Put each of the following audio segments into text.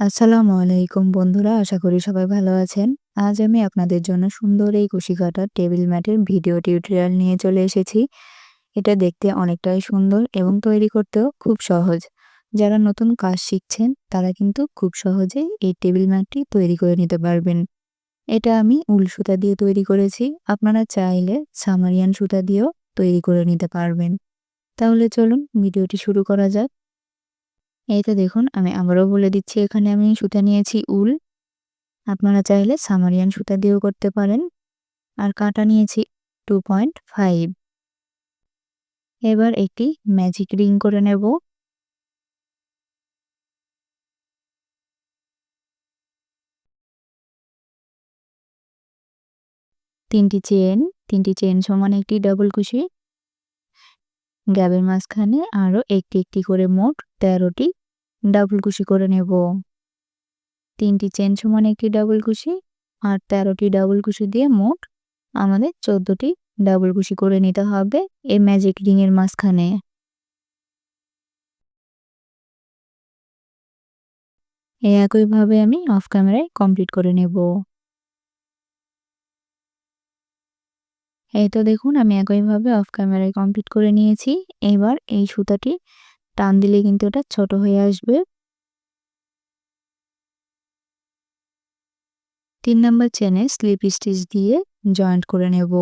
আসসালামু আলাইকুম বন্ধুরা, আশা করি সবাই ভালো আছেন। আজ আমি আপনাদের জন্য সুন্দর এই কুশি কাটার টেবিল ম্যাটের ভিডিও টিউটোরিয়াল নিয়ে চলে এসেছি। এটা দেখতে অনেকটাই সুন্দর এবং তৈরি করতেও খুব সহজ। যারা নতুন কাজ শিখছেন, তারা কিন্তু খুব সহজেই এই টেবিল ম্যাটটি তৈরি করে নিতে পারবেন। এটা আমি উল সুতা দিয়ে তৈরি করেছি। আপনারা চাইলে সামারিয়ান সুতা দিয়েও তৈরি করে নিতে পারবেন। তাহলে চলুন, ভিডিওটি শুরু করা যাক। এই তো দেখুন, আমি আবারও বলে দিচ্ছি, এখানে আমি সুতা নিয়েছি উল। আপনারা চাইলে সামারিয়ান সুতা দিয়েও করতে পারেন। আর কাটা নিয়েছি টু পয়েন্ট ফাইভ এবার একটি ম্যাজিক রিং করে নেব। তিনটি চেন তিনটি চেন সমান একটি ডাবল কুশি। গ্যাবের মাঝখানে আরও একটি একটি করে মোট তেরোটি ডাবল কুশি করে নেব। তিনটি চেন সমান একটি ডাবল কুশি আর তেরোটি ডাবল কুশি দিয়ে মোট আমাদের চোদ্দটি ডাবল কুশি করে নিতে হবে এই ম্যাজিক রিংয়ের মাঝখানে। এই একইভাবে আমি অফ ক্যামেরায় কমপ্লিট করে নেব। এই তো দেখুন, আমি একইভাবে অফ ক্যামেরায় কমপ্লিট করে নিয়েছি। এবার এই সুতাটি টান দিলে কিন্তু ওটা ছোট হয়ে আসবে। তিন নম্বর চেনে স্লিপ স্টিচ দিয়ে জয়েন্ট করে নেব।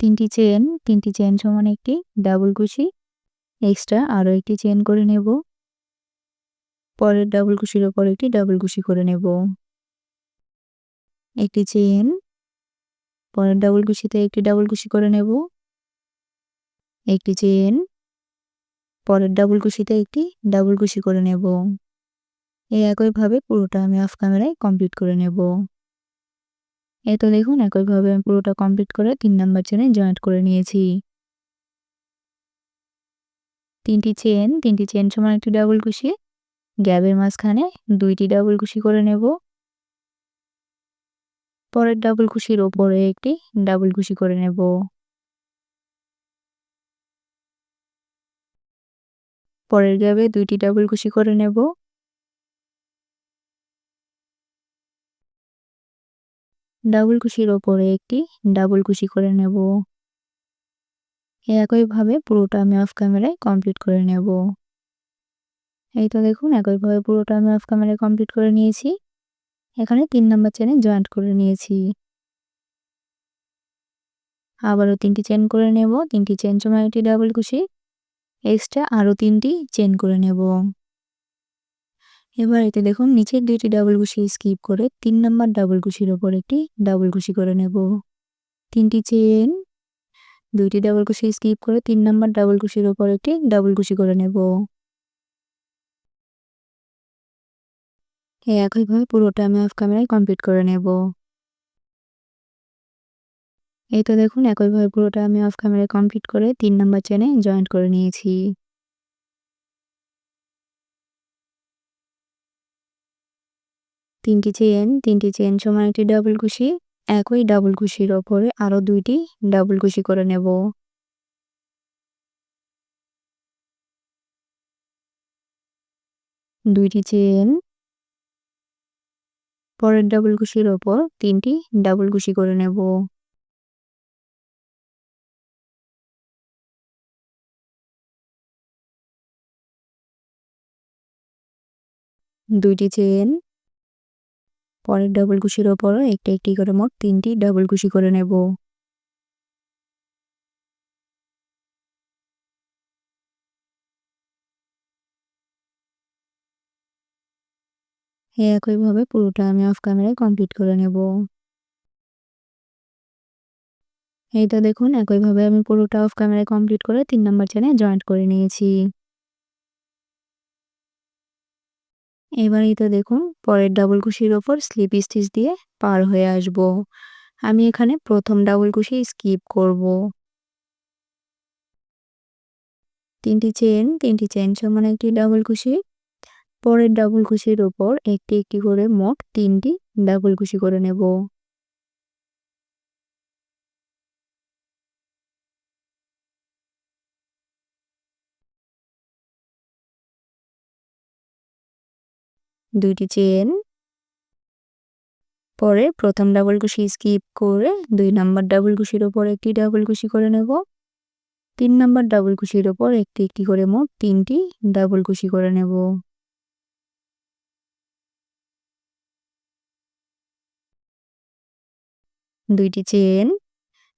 তিনটি চেন তিনটি চেন সমান একটি ডাবল কুশি। এক্সট্রা আরও একটি চেন করে নেব। পরের ডাবল কুশির ওপর একটি ডাবল কুশি করে নেব। একটি চেন পরের ডাবল কুশিতে একটি ডাবল কুশি করে নেব। একটি চেন পরের ডাবল কুশিতে একটি ডাবল কুশি করে নেব। এই একইভাবে পুরোটা আমি অফ ক্যামেরায় কমপ্লিট করে নেব। এই তো দেখুন, একইভাবে আমি পুরোটা কমপ্লিট করে তিন নাম্বার চেনে জয়েন্ট করে নিয়েছি। তিনটি চেন তিনটি চেন সমান একটি ডাবল কুশি। গ্যাবের মাঝখানে দুইটি ডাবল কুশি করে নেব। পরের ডাবল কুশির ওপরে একটি ডাবল কুশি করে নেব। পরের গ্যাবে দুইটি ডাবল কুশি করে নেব। ডাবল কুশির ওপরে একটি ডাবল কুশি করে নেব। একইভাবে পুরোটা আমি অফ ক্যামেরায় কমপ্লিট করে নেব। এই তো দেখুন, একইভাবে পুরোটা আমি অফ ক্যামেরায় কমপ্লিট করে নিয়েছি। এখানে তিন নম্বর চেনে জয়েন্ট করে নিয়েছি। আবারও তিনটি চেন করে নেব, তিনটি চেন সময় ডাবল কুশি এক্সট্রা আরও তিনটি চেন করে নেব। এবার এতে দেখুন, নিচের দুইটি ডাবল কুশি স্কিপ করে তিন নম্বর ডাবল কুশির ওপর একটি ডাবল কুশি করে নেব। তিনটি চেন দুইটি ডাবল কুশি স্কিপ করে তিন নম্বর ডাবল কুশির ওপর একটি ডাবল কুশি করে নেব। একইভাবে পুরোটা আমি অফ ক্যামেরায় কমপ্লিট করে নেব। এই তো দেখুন একইভাবে পুরোটা আমি অফ ক্যামেরায় কমপ্লিট করে তিন নম্বর চেনে জয়েন্ট করে নিয়েছি। তিনটি চেন তিনটি চেন সমান একটি ডাবল কুশি একই ডাবল কুশির ওপরে আরও দুইটি ডাবল কুশি করে নেব। দুইটি চেন পরের ডাবল কুশির ওপর তিনটি ডাবল কুশি করে নেব। দুইটি চেন পরের ডাবল কুশির ওপর একটি একটি করে মোট তিনটি ডাবল কুশি করে নেব। একইভাবে পুরোটা আমি অফ ক্যামেরায় কমপ্লিট করে নেব। এই তো দেখুন, একইভাবে আমি পুরোটা অফ ক্যামেরায় কমপ্লিট করে তিন নম্বর চেনে জয়েন্ট করে নিয়েছি। এবারেই তো দেখুন, পরের ডাবল কুশির ওপর স্লিপ স্টিচ দিয়ে পার হয়ে আসব। আমি এখানে প্রথম ডাবল কুশি স্কিপ করব। তিনটি চেন তিনটি চেন সমান একটি ডাবল কুশি। পরের ডাবল খুশির ওপর একটি একটি করে মোট তিনটি ডাবল খুশি করে নেব। দুইটি চেন পরে প্রথম ডাবল কুশি স্কিপ করে দুই নাম্বার ডাবল কুশির ওপর একটি ডাবল কুশি করে নেব। তিন নাম্বার ডাবল কুশির ওপর একটি একটি করে মোট তিনটি ডাবল কুশি করে নেব। দুইটি চেন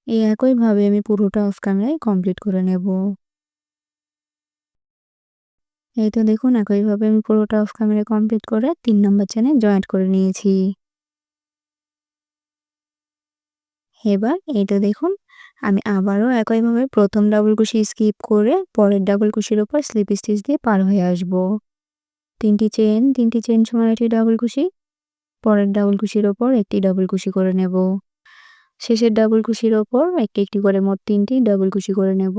এই একইভাবে আমি পুরোটা অফ ক্যামেরায় কমপ্লিট করে নেব। এই তো দেখুন, একইভাবে আমি পুরোটা অফ ক্যামেরায় কমপ্লিট করে তিন নম্বর চেনে জয়েন্ট করে নিয়েছি। এবার এই তো দেখুন, আমি আবারও একইভাবে প্রথম ডাবল কুশি স্কিপ করে পরের ডাবল কুশির ওপর স্লিপ স্টিচ দিয়ে পার হয়ে আসব। তিনটি চেন তিনটি চেন সময় একটি ডাবল কুশি পরের ডাবল কুশির ওপর একটি ডাবল কুশি করে নেব। শেষের ডাবল কুশির ওপর একটি একটি করে মোট তিনটি ডাবল কুশি করে নেব।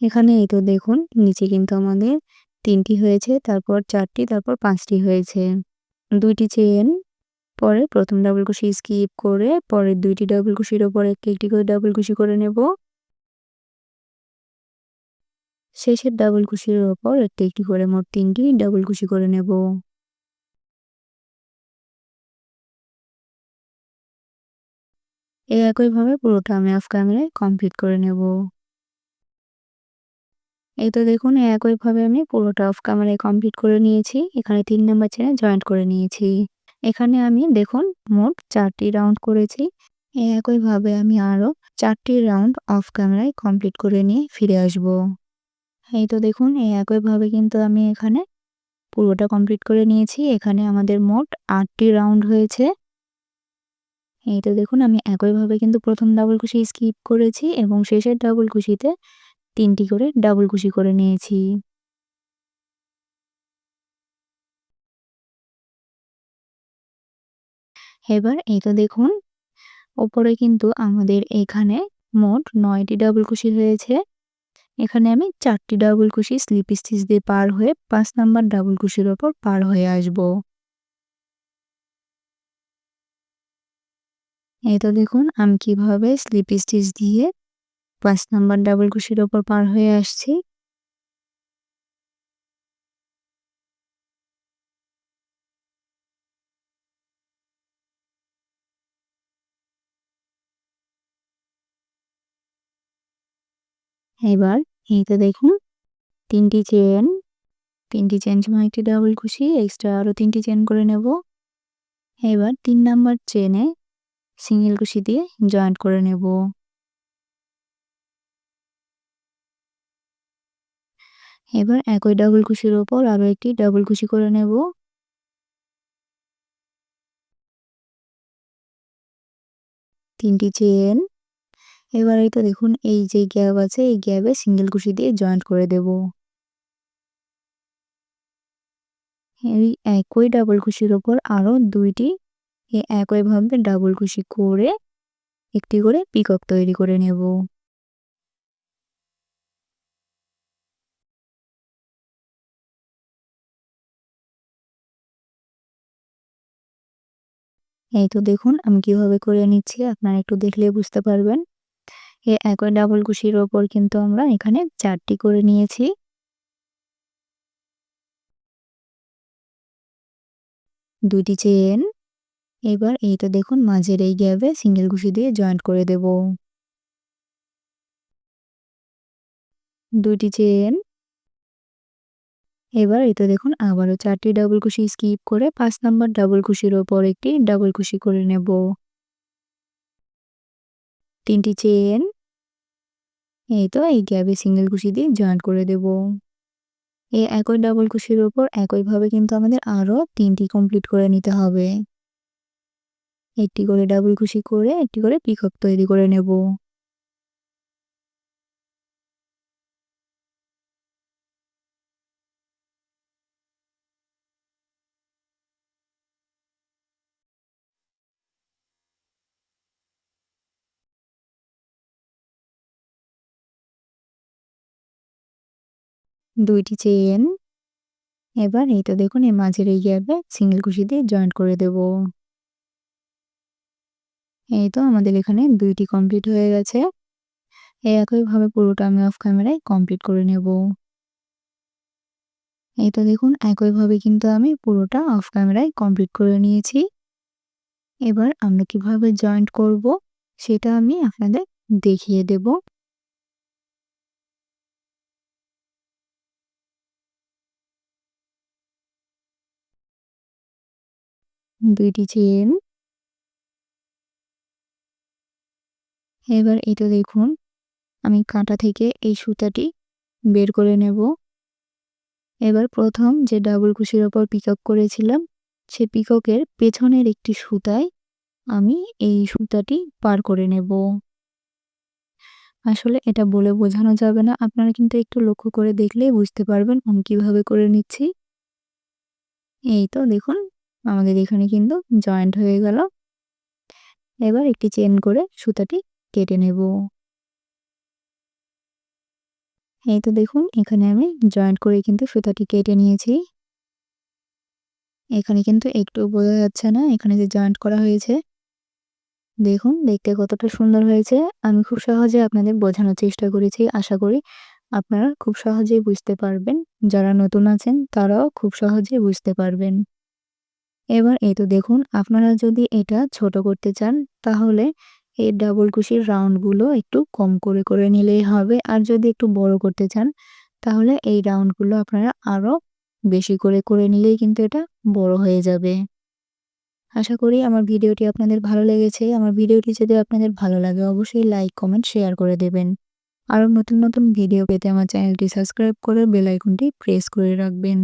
এখানে এই তো দেখুন, নিচে কিন্তু আমাদের তিনটি হয়েছে, তারপর চারটি, তারপর পাঁচটি হয়েছে। দুইটি চেন পরে প্রথম ডাবল কুশি স্কিপ করে পরের দুইটি ডাবল কুশির ওপর একটি একটি করে ডাবল কুশি করে নেব। শেষের ডাবল কুশির ওপর একটি একটি করে মোট তিনটি ডাবল কুশি করে নেব। এই একইভাবে পুরোটা আমি অফ ক্যামেরায় কমপ্লিট করে নেব। এই তো দেখুন একইভাবে আমি পুরোটা অফ ক্যামেরায় কমপ্লিট করে নিয়েছি। এখানে তিন নাম্বার চেনে জয়েন্ট করে নিয়েছি। এখানে আমি দেখুন, মোট চারটি রাউন্ড করেছি। এই একইভাবে আমি আরও চারটি রাউন্ড অফ ক্যামেরায় কমপ্লিট করে নিয়ে ফিরে আসব। এই তো দেখুন, এই একইভাবে কিন্তু আমি এখানে পুরোটা কমপ্লিট করে নিয়েছি। এখানে আমাদের মোট আটটি রাউন্ড হয়েছে। এই তো দেখুন, আমি একইভাবে কিন্তু প্রথম ডাবল কুশি স্কিপ করেছি এবং শেষের ডাবল কুশিতে তিনটি করে ডাবল কুশি করে নিয়েছি। এবার এই তো দেখুন, ওপরে কিন্তু আমাদের এখানে মোট নয়টি ডাবল কুশি হয়েছে। এখানে আমি চারটি ডাবল কুশি স্লিপ স্টিচ দিয়ে পার হয়ে পাঁচ নাম্বার ডাবল কুশির ওপর পার হয়ে আসব। এই তো দেখুন, আমি কীভাবে স্লিপ স্টিচ দিয়ে পাঁচ নাম্বার ডাবল কুশির ওপর পার হয়ে আসছি। এবার এইটা দেখুন, তিনটি চেন তিনটি চেন সময় একটি ডাবল কুশি এক্সট্রা আরও তিনটি চেন করে নেব। এবার তিন নাম্বার চেনে সিঙ্গেল কুশি দিয়ে জয়েন্ট করে নেব। এবার একই ডাবল কুশির ওপর আরও একটি ডাবল কুশি করে নেব। তিনটি চেন এবার এই তো দেখুন, এই যে গ্যাপ আছে, এই গ্যাপে সিঙ্গেল কুশি দিয়ে জয়েন্ট করে দেব। এই একই ডাবল কুশির ওপর আরও দুইটি একইভাবে ডাবল কুশি করে একটি করে পিকক তৈরি করে নেব। এই তো দেখুন, আমি কীভাবে করে নিচ্ছি, আপনারা একটু দেখলে বুঝতে পারবেন। এ একই ডাবল কুশির ওপর কিন্তু আমরা এখানে চারটি করে নিয়েছি। দুটি চেন এবার এইটা দেখুন মাঝের এই গ্যাপে সিঙ্গেল কুশি দিয়ে জয়েন্ট করে দেব। দুটি চেন এবার এটা দেখুন আবারও চারটি ডাবল কুশি স্কিপ করে পাঁচ নাম্বার ডাবল কুশির ওপর একটি ডাবল কুশি করে নেব। তিনটি চেন এই তো এই গ্যাপে সিঙ্গেল কুশি দিয়ে জয়েন্ট করে দেব। এই একই ডাবল কুশির ওপর একইভাবে কিন্তু আমাদের আরও তিনটি কমপ্লিট করে নিতে হবে। একটি করে ডাবল কুশি করে একটি করে পিকক তৈরি করে নেব। দুইটি চেন এবার এই তো দেখুন এই মাঝের এই গ্যাপে সিঙ্গেল কুশি দিয়ে জয়েন্ট করে দেব। এই তো আমাদের এখানে দুইটি কমপ্লিট হয়ে গেছে। এই একইভাবে পুরোটা আমি অফ ক্যামেরায় কমপ্লিট করে নেব। এই তো দেখুন, একইভাবে কিন্তু আমি পুরোটা অফ ক্যামেরায় কমপ্লিট করে নিয়েছি। এবার আমরা কীভাবে জয়েন্ট করব সেটা আমি আপনাদের দেখিয়ে দেব। দুইটি চেন এবার এটা দেখুন। আমি কাঁটা থেকে এই সুতাটি বের করে নেব। এবার প্রথম যে ডাবল কুশির ওপর পিকক করেছিলাম, সে পিককের পেছনের একটি সুতায় আমি এই সুতাটি পার করে নেব। আসলে এটা বলে বোঝানো যাবে না, আপনারা কিন্তু একটু লক্ষ্য করে দেখলেই বুঝতে পারবেন আমি কীভাবে করে নিচ্ছি। এই তো দেখুন, আমাদের এখানে কিন্তু জয়েন্ট হয়ে গেল। এবার একটি চেন করে সুতাটি কেটে নেব। এই তো দেখুন, এখানে আমি জয়েন্ট করে কিন্তু সুতাটি কেটে নিয়েছি। এখানে কিন্তু একটু বোঝা যাচ্ছে না, এখানে যে জয়েন্ট করা হয়েছে। দেখুন, দেখতে কতটা সুন্দর হয়েছে। আমি খুব সহজে আপনাদের বোঝানোর চেষ্টা করেছি, আশা করি আপনারা খুব সহজেই বুঝতে পারবেন। যারা নতুন আছেন, তারাও খুব সহজেই বুঝতে পারবেন। এবার এই তো দেখুন, আপনারা যদি এটা ছোট করতে চান, তাহলে এই ডাবল কুশির রাউন্ডগুলো একটু কম করে করে নিলেই হবে। আর যদি একটু বড় করতে চান, তাহলে এই রাউন্ডগুলো আপনারা আরও বেশি করে করে নিলেই কিন্তু এটা বড় হয়ে যাবে। আশা করি আমার ভিডিওটি আপনাদের ভালো লেগেছে। আমার ভিডিওটি যদি আপনাদের ভালো লাগে, অবশ্যই লাইক কমেন্ট শেয়ার করে দেবেন। আরও নতুন নতুন ভিডিও পেতে আমার চ্যানেলটি সাবস্ক্রাইব করে বেল আইকনটি প্রেস করে রাখবেন।